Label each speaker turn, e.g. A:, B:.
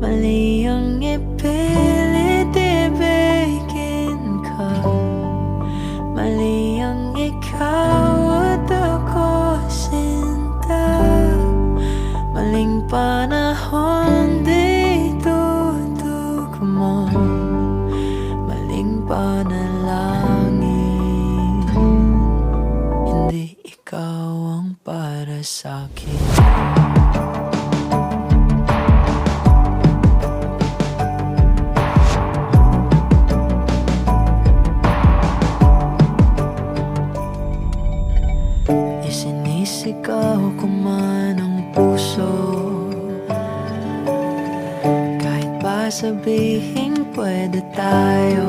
A: Mali ang ipilit ibigin ka. Mali ang ikaw at ako sinta. Maling panahon di tutugma Maling panalangin. Hindi ikaw ang para sa'kin Isinisigaw ko man ang puso. Kahit pa sabihin pwede tayo